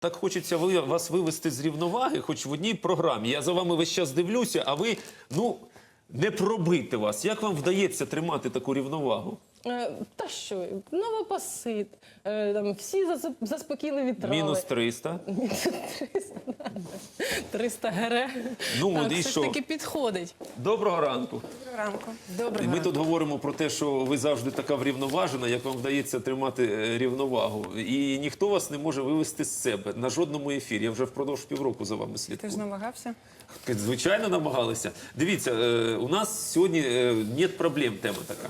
Так хочеться ви, вас вивести з рівноваги, хоч в одній програмі. Я за вами весь час дивлюся, а ви ну не пробити вас. Як вам вдається тримати таку рівновагу? Е, Та що, новопосит, е, там всі зас- заспокійливі трави. Мінус 300. 300 гере. Ну, так, от все що? ж таки підходить. Доброго ранку. Доброго Ранку. Добре. ми тут говоримо про те, що ви завжди така врівноважена, як вам вдається тримати е, рівновагу. І ніхто вас не може вивести з себе на жодному ефірі. Я вже впродовж півроку за вами Ти ж намагався? Звичайно, намагалися. Дивіться, у нас сьогодні нет проблем. Тема така.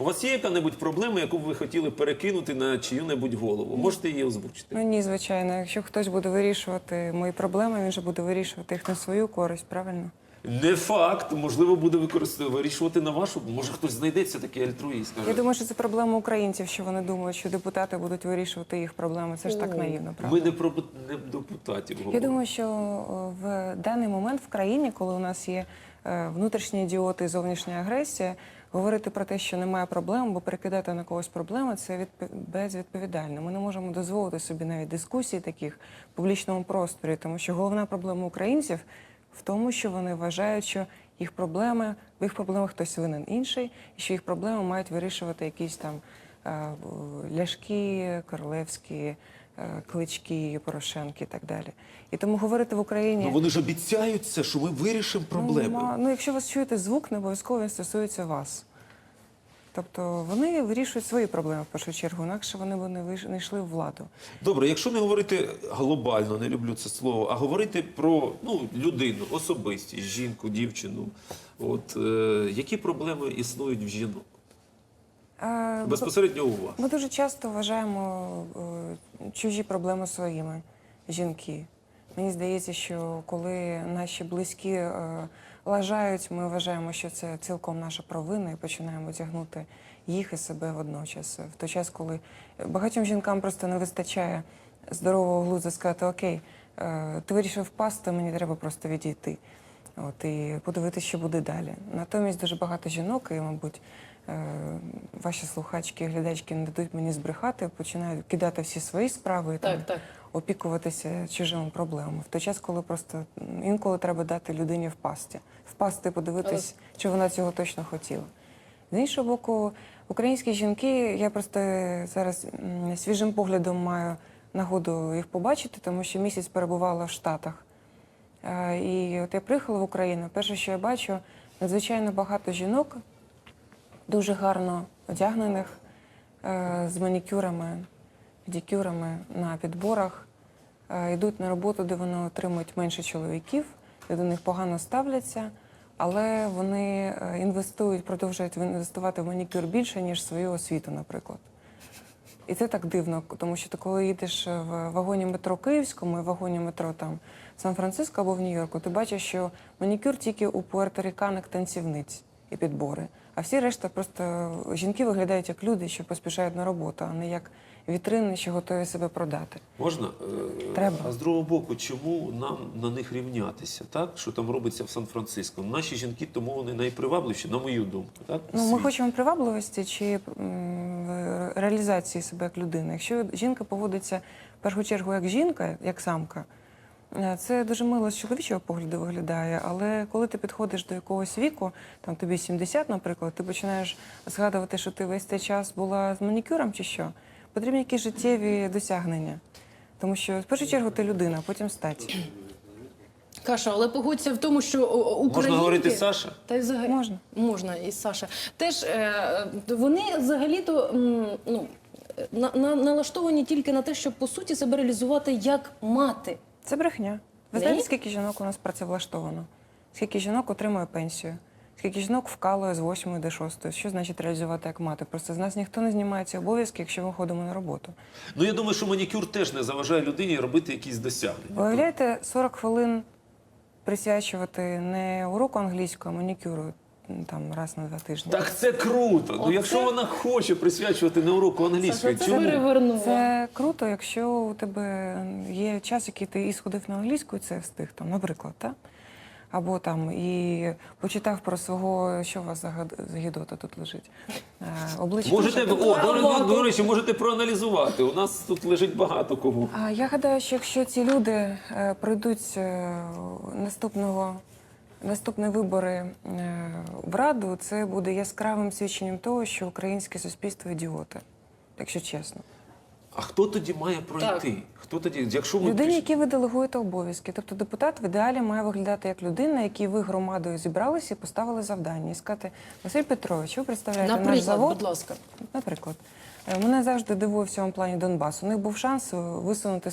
У вас є яка-небудь проблема, яку б ви хотіли перекинути на чию-небудь голову? Можете її озвучити? Ну ні, звичайно. Якщо хтось буде вирішувати мої проблеми, він же буде вирішувати їх на свою користь, правильно? Не факт, можливо, буде використовувати вирішувати на вашу. Може, хтось знайдеться такий альтруїст. Я думаю, що це проблема українців, що вони думають, що депутати будуть вирішувати їх проблеми. Це ж так наївно, правда? ми не про не депутатів Я думаю, що в даний момент в країні, коли у нас є е, внутрішні ідіоти і зовнішня агресія, говорити про те, що немає проблем, бо перекидати на когось проблеми, це відпо- безвідповідально. Ми не можемо дозволити собі навіть дискусій таких в публічному просторі, тому що головна проблема українців в тому, що вони вважають, що їх проблеми, в їх проблемах хтось винен інший, і що їх проблеми мають вирішувати якісь там ляшки, королевські. Е, Клички, Порошенки і так далі. І тому говорити в Україні. Ну вони ж обіцяються, що ми вирішимо проблеми. Ну, ну, якщо ви чуєте звук, не обов'язково він стосується вас. Тобто вони вирішують свої проблеми в першу чергу, інакше вони б не йшли в владу. Добре, якщо не говорити глобально, не люблю це слово, а говорити про ну, людину, особистість, жінку, дівчину. От е, які проблеми існують в жінок? Е, Безпосередньо у вас. Ми дуже часто вважаємо е, чужі проблеми своїми жінки. Мені здається, що коли наші близькі е, лажають, ми вважаємо, що це цілком наша провина і починаємо тягнути їх і себе водночас. В той час, коли багатьом жінкам просто не вистачає здорового глузду сказати Окей, ти вирішив впасти, мені треба просто відійти. От, і подивитися, що буде далі. Натомість дуже багато жінок, і, мабуть, ваші слухачки, глядачки не дадуть мені збрехати, починають кидати всі свої справи і там, Так, так. опікуватися чужими проблемами. В той час, коли просто інколи треба дати людині впасти, впасти, подивитись, чи вона цього точно хотіла. З іншого боку, українські жінки, я просто зараз свіжим поглядом маю нагоду їх побачити, тому що місяць перебувала в Штатах. Е, І от я приїхала в Україну. Перше, що я бачу, надзвичайно багато жінок, дуже гарно одягнених, е, з манікюрами, педикюрами на підборах, е, йдуть на роботу, де вони отримують менше чоловіків, де до них погано ставляться, але вони е, інвестують, продовжують інвестувати в манікюр більше, ніж свою освіту, наприклад. І це так дивно, тому що ти коли їдеш в вагоні метро Київському і вагоні метро там Сан-Франциско або в Нью-Йорку, ти бачиш, що манікюр тільки у пуерторіканок танцівниць і підбори. А всі решта просто жінки виглядають як люди, що поспішають на роботу, а не як вітрини, що готові себе продати. Можна? Е, Треба. А з другого боку, чому нам на них рівнятися? Так? Що там робиться в Сан-Франциско? Наші жінки, тому вони найпривабливіші, на мою думку. Так? Ну, ми Світ. хочемо привабливості чи реалізації себе як людини. Якщо жінка поводиться в першу чергу як жінка, як самка, е, це дуже мило з чоловічого погляду виглядає. Але коли ти підходиш до якогось віку, там тобі 70, наприклад, ти починаєш згадувати, що ти весь цей час була з манікюром чи що. Потрібні якісь життєві досягнення. Тому що в першу чергу ти людина, потім стать. Каша, але погодься в тому, що українки... Можна говорити Саша? Та й взагалі Можна. можна і Саша. Теж е, вони взагалі-то ну, на, на, налаштовані тільки на те, щоб по суті себе реалізувати як мати. Це брехня. Ви Ні? знаєте, скільки жінок у нас працевлаштовано? Скільки жінок отримує пенсію? Скільки жінок вкалує з 8 до 6? Що значить реалізувати як мати? Просто з нас ніхто не знімає ці обов'язки, якщо ми ходимо на роботу. Ну я думаю, що манікюр теж не заважає людині робити якісь досягнення. Ви уявляєте, 40 хвилин присвячувати не уроку англійського, а манікюру там раз на два тижні. Так це круто. Ну Оце- якщо вона хоче присвячувати не уроку англійської, це чому? перевернуло. Це круто, якщо у тебе є час, який ти і сходив на англійську, і це встиг там, наприклад, так? або там і почитав про свого, що у вас за гідота тут лежить. Е, обличчя. Можете, о, до, до, до речі, можете проаналізувати. У нас тут лежить багато кого. А я гадаю, що якщо ці люди е, пройдуть е, наступного. Наступні вибори е, в Раду це буде яскравим свідченням того, що українське суспільство ідіоти, якщо чесно. А хто тоді має пройти? Хто тоді, якщо ми Людині, які ви делегуєте обов'язки. Тобто депутат в ідеалі має виглядати як людина, якій ви громадою зібралися і поставили завдання. І сказати, Василь Петрович, ви представляєте наш Наприклад, завод. будь ласка. Наприклад, Е, мене завжди дивує в цьому плані Донбас. У них був шанс висунути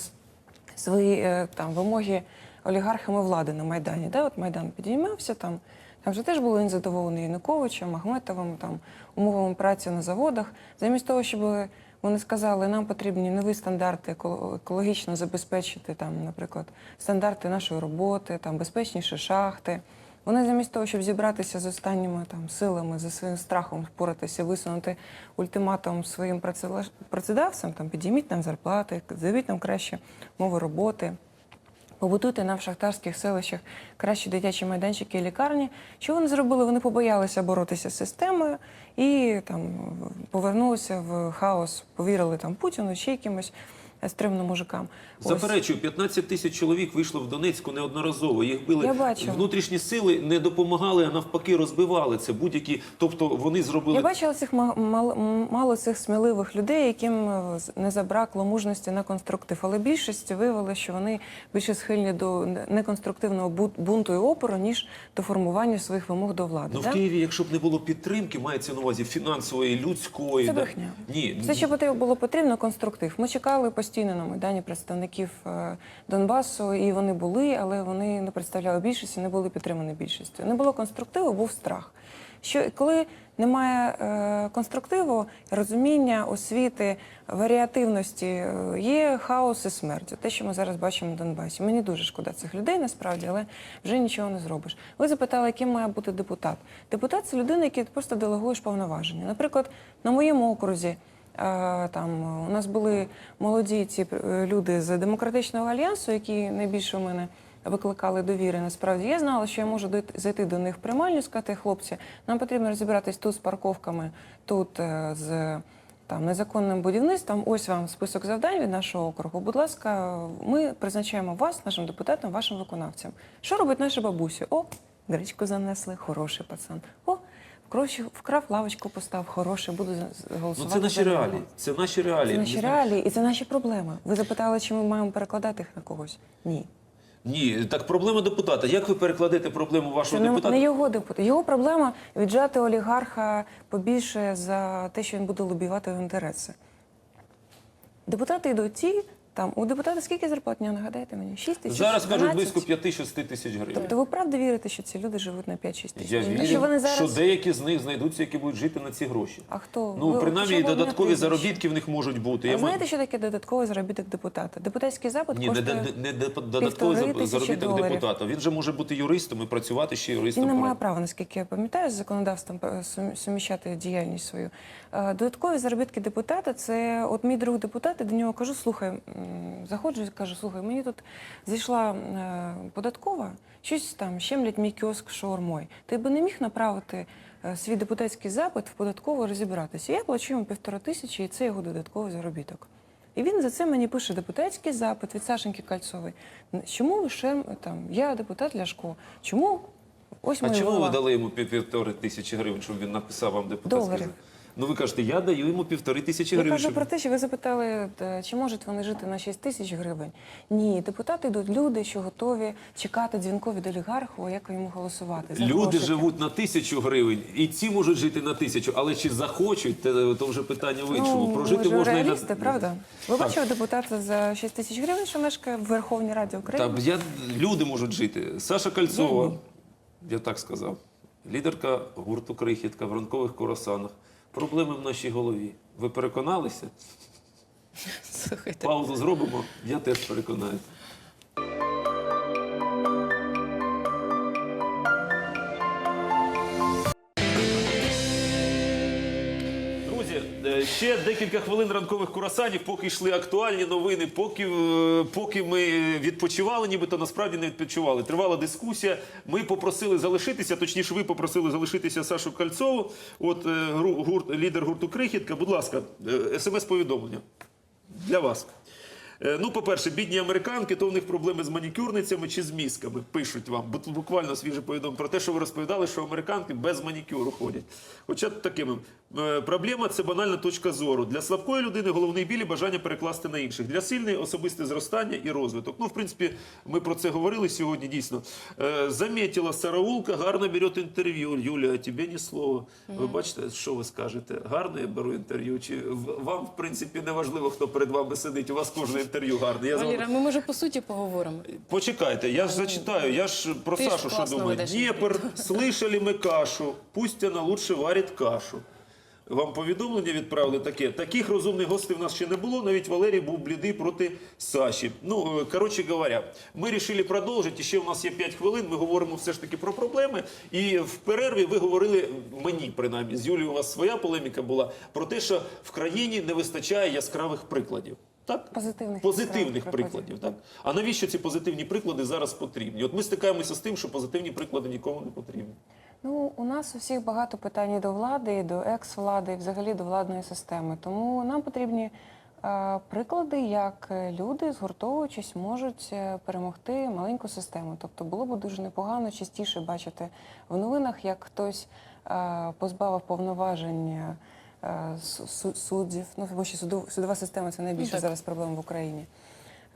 свої е, там вимоги олігархами влади на Майдані. Да? От Майдан підіймався там. Там вже теж були незадоволені Януковичем, Ахметовим, там умовами праці на заводах. Замість того, щоб вони сказали, нам потрібні нові стандарти екологічно забезпечити там, наприклад, стандарти нашої роботи, там безпечніші шахти. Вони замість того, щоб зібратися з останніми там силами, за своїм страхом впоратися, висунути ультиматум своїм працедавцям, там підійміть нам зарплати, заявіть нам краще мови роботи. Побудуйте нам в шахтарських селищах кращі дитячі майданчики і лікарні. Що вони зробили? Вони побоялися боротися з системою і там повернулися в хаос, повірили там Путіну чи якимось стримним мужикам. Ось. Заперечую, 15 тисяч чоловік вийшло в Донецьку неодноразово. Їх били Я бачу. внутрішні сили, не допомагали, а навпаки розбивали це. Будь-які, тобто вони зробили Я бачила цих ма- мало цих сміливих людей, яким е, не забракло мужності на конструктив. Але більшість виявили, що вони більше схильні до неконструктивного бу- бунту і опору, ніж до формування своїх вимог до влади. Ну, в? Києві, якщо б не було підтримки, мається на увазі фінансової, людської. Це брехня. Ні, Все, що було потрібно, конструктив. Ми чекали постійно на Майдані представників е, Донбасу, і вони були, але вони не представляли більшості, не були підтримані більшістю. Не було конструктиву, був страх. Що коли немає е, конструктиву, розуміння, освіти, варіативності, е, є хаос і смерть. Те, що ми зараз бачимо на Донбасі. Мені дуже шкода цих людей насправді, але вже нічого не зробиш. Ви запитали, яким має бути депутат. Депутат це людина, який просто делегуєш повноваження. Наприклад, на моєму окрузі. Там у нас були молоді ці е, люди з демократичного альянсу, які найбільше у мене викликали довіри. Насправді я знала, що я можу зайти до них в приймальню, сказати, хлопці, нам потрібно розібратись тут з парковками, тут е, з там незаконним будівництвом. Ось вам список завдань від нашого округу. Будь ласка, ми призначаємо вас, нашим депутатом, вашим виконавцем. Що робить наша бабуся? О, гречку занесли, хороший пацан. О, вкрав, вкрав лавочку, постав, хороший, буду за- ну голосувати. це наші за нього. реалії. Це наші реалії. Це наші реалії і це наші проблеми. Ви запитали, чи ми маємо перекладати їх на когось? Ні. Ні, так проблема депутата. Як ви перекладете проблему вашого не, депутата? не його депутат. Його проблема віджати олігарха побільше за те, що він буде лобіювати його інтереси. Депутати йдуть ті, там у депутата скільки зарплатня, нагадайте мені? 6 тисяч? Зараз кажуть 12? близько 5-6 тисяч гривень. Тобто ви правда вірите, що ці люди живуть на 5-6 тисяч? Я вірю, що вони зараз... що деякі з них знайдуться, які будуть жити на ці гроші. А хто? Ну, Ви принаймні, додаткові заробітки в них можуть бути. А Я маю- знаєте, що таке додатковий заробіток депутата? Депутатський запит Ні, не, коштує... не, не деп- додатковий заробіток доларів. депутата. Він же може бути юристом і працювати ще юристом. Він не має права, наскільки я пам'ятаю, з законодавством е, суміщати діяльність свою. Е, Додаткові заробітки депутата це от мій друг депутат, я до нього кажу: слухай, заходжу і кажу, слухай, мені тут зайшла е, податкова, щось там щемлять мій кіоск шаурмой. Ти би не міг направити е, свій депутатський запит в податково розібратися. Я плачу йому півтора тисячі, і це його додатковий заробіток. І він за це мені пише депутатський запит від Сашеньки Кальцової. Чому лише там я депутат Ляшко? Чому ось А чому ви дали йому півтори тисячі гривень, щоб він написав вам депутатський запит? Ну ви кажете, я даю йому півтори тисячі Я гривень. кажу щоб- про те, що ви запитали, е, чи можуть вони жити на 6 тисяч гривень. Ні, депутати йдуть люди, що готові чекати дзвінку від олігарху, як йому голосувати. за Люди грошики. живуть на тисячу гривень, і ці можуть жити на тисячу, але чи захочуть, те- то вже питання в іншому. Ну, Прожити ми ж можна реалісти, і на правда? Ви Так. бачили депутата за 6 тисяч гривень, що мешкає в Верховній Раді України? Так, я, люди можуть жити. Саша Кальцова, Я я так сказав, лідерка гурту Крихітка в ранкових коросанах. Проблеми в нашій голові. Ви переконалися? Слухайте. Паузу зробимо, я теж переконаюся. Ще декілька хвилин ранкових курасанів, поки йшли актуальні новини, поки, е, поки ми відпочивали, нібито насправді не відпочивали. Тривала дискусія. Ми попросили залишитися, точніше, ви попросили залишитися Сашу Кальцову, от е, гурт, лідер гурту Крихітка. Будь ласка, е, смс-повідомлення для вас. Е, Ну, по-перше, бідні американки, то в них проблеми з манікюрницями чи з мізками. Пишуть вам. Буквально свіже повідомлення про те, що ви розповідали, що американки без манікюру ходять. Хоча такими е, проблема це банальна точка зору. Для слабкої людини головний біль і бажання перекласти на інших. Для сильної особисте зростання і розвиток. Ну, в принципі, ми про це говорили сьогодні. Дійсно, Е, замітила Сараулка, гарно бере інтерв'ю. Юля, а тебе ні слова. Ви бачите, що ви скажете? Гарно я беру інтерв'ю? Чи вам, в принципі, не важливо, хто перед вами сидить? У вас кожне інтерв'ю гарне. Я Валіра, ми може по суті поговоримо. Почекайте, я ж зачитаю, я ж про Ти ж Сашу що класно думаю. Дніпр, слышали ми кашу, пусть вона лучше варить кашу. Вам повідомлення відправили таке. Таких розумних гостей в нас ще не було. Навіть Валерій був блідий проти Саші. Ну, е, коротше говоря, ми вирішили продовжити. Ще у нас є 5 хвилин. Ми говоримо все ж таки про проблеми. І в перерві ви говорили мені, принаймні, з Юлією у вас своя полеміка була про те, що в країні не вистачає яскравих прикладів. Так? Позитивних позитивних прикладів. Так? А навіщо ці позитивні приклади зараз потрібні? От ми стикаємося з тим, що позитивні приклади нікому не потрібні. Ну, у нас у всіх багато питань і до влади, і до екс-влади, і взагалі до владної системи. Тому нам потрібні е, приклади, як е, люди, згуртовуючись, можуть е, перемогти маленьку систему. Тобто було б дуже непогано частіше бачити в новинах, як хтось е, позбавив повноважень. е, су- су- Суддів, ну що суду- судова система це найбільша зараз проблема в Україні.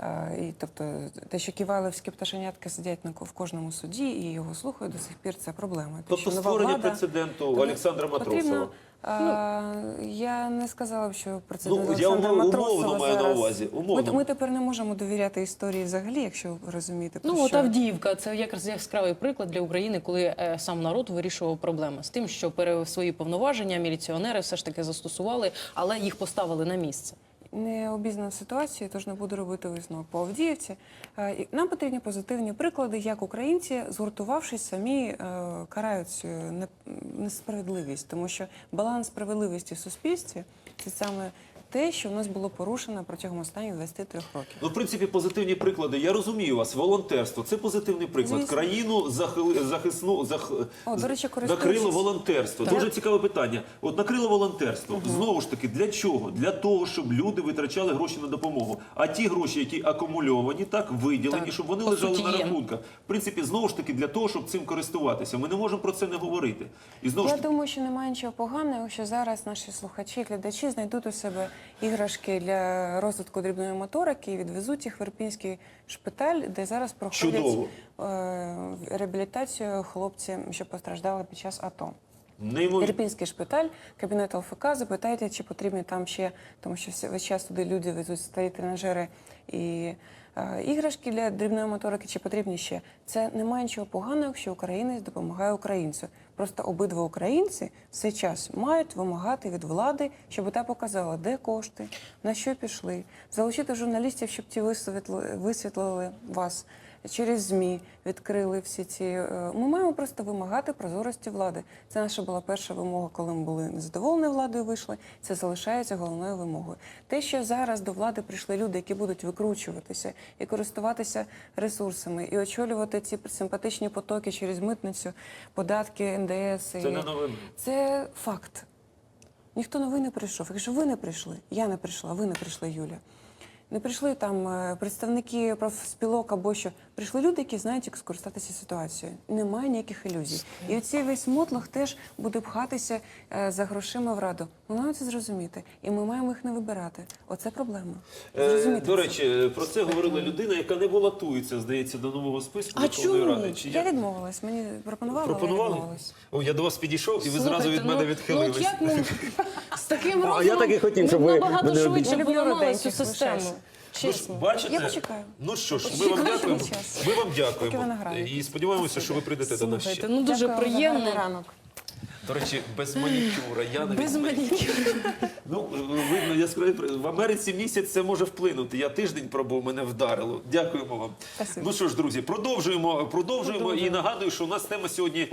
Е, І тобто те, що ківайловські пташенятки сидять на ко- в кожному суді і його слухають до сих пір, це проблема. Те, Тобто створення влада- прецеденту Тому Олександра Матросова. Потрібно, е, я не сказала б, що прецедент Ну, я Олександра умовно Матросова маю на увазі, умовно. Ми, ми тепер не можемо довіряти історії взагалі, якщо ви розумієте. про Ну, от що. Авдіївка це якраз яскравий приклад для України, коли е, сам народ вирішував проблеми з тим, що пере свої повноваження міліціонери все ж таки застосували, але їх поставили на місце. Не обізнана ситуація, тож не буду робити висновок по Авдіївці. Е, Нам потрібні позитивні приклади, як українці, згуртувавшись, самі е, карають цю несправедливість, тому що баланс справедливості в суспільстві це саме те, що в нас було порушено протягом останніх 23 років. Ну, в принципі, позитивні приклади. Я розумію вас. Волонтерство це позитивний приклад. Звісно. Країну захили, захисну, зах... О, до речі, накрило волонтерство. Так. Дуже цікаве питання. От накрило волонтерство. Знову ж таки, для чого? Для того, щоб люди витрачали гроші на допомогу. А ті гроші, які акумульовані, так виділені, Так. щоб вони По лежали на рахунках. В принципі, знову ж таки, для того, щоб цим користуватися. Ми не можемо про це не говорити. І знову ж Я таки, думаю, що немає нічого поганого, що зараз наші слухачі, глядачі знайдуть у себе іграшки для розвитку дрібної моторики і відвезуть їх в Ірпінський шпиталь, де зараз проходять Чудово. е, реабілітацію хлопці, що постраждали під час АТО. неймовірно. Ірпінський шпиталь, кабінет ЛФК, запитайте, чи потрібні там ще, тому що весь час туди люди везуть старі тренажери і е, іграшки для дрібної моторики, чи потрібні ще. Це немає нічого поганого, якщо українець допомагає українцю. Просто обидва українці все час мають вимагати від влади, щоб та показала, де кошти, на що пішли, залучити журналістів, щоб ті висвітлили, вас через ЗМІ відкрили всі ці. е, Ми маємо просто вимагати прозорості влади. Це наша була перша вимога, коли ми були незадоволені владою, вийшли. Це залишається головною вимогою. Те, що зараз до влади прийшли люди, які будуть викручуватися і користуватися ресурсами, і очолювати ці симпатичні потоки через митницю, податки, НДС. Це і... не новина. Це факт. Ніхто новий не прийшов. Якщо ви не прийшли, я не прийшла, ви не прийшли, Юля. Не прийшли там е, представники профспілок або що. Прийшли люди, які знають, як скористатися ситуацією. Немає ніяких ілюзій. І оцей весь мотлох теж буде пхатися е, за грошима в раду. Ми маємо це зрозуміти. І ми маємо їх не вибирати. Оце проблема. Е, Зрозуміти До це. речі, про це говорила людина, яка не балотується, здається, до нового списку А чому? Ради. Чи Я відмовилась. Мені пропонували, але я відмовилась. О, я до вас підійшов, і ви Слухайте, зразу від мене ну, відхилились. Ну, от як ми таким А розумом я так і хотів, щоб ви набагато мене швидше обійняли. Поламали цю систему. лишайся. Ну бачите? Я почекаю. Ну що ж, ми вам дякуємо. час. Ми вам дякуємо. І сподіваємося, що ви прийдете до нас Слухайте, ще. ну дуже Дякую гарний приємно. ранок. До речі, без манікюра. Я навіть Без манікюру. Ну, видно, яскраві при- в Америці місяць це може вплинути. Я тиждень пробував, мене вдарило. Дякуємо вам. Спасибо. Ну що ж, друзі, продовжуємо, продовжуємо. І нагадую, що у нас тема сьогодні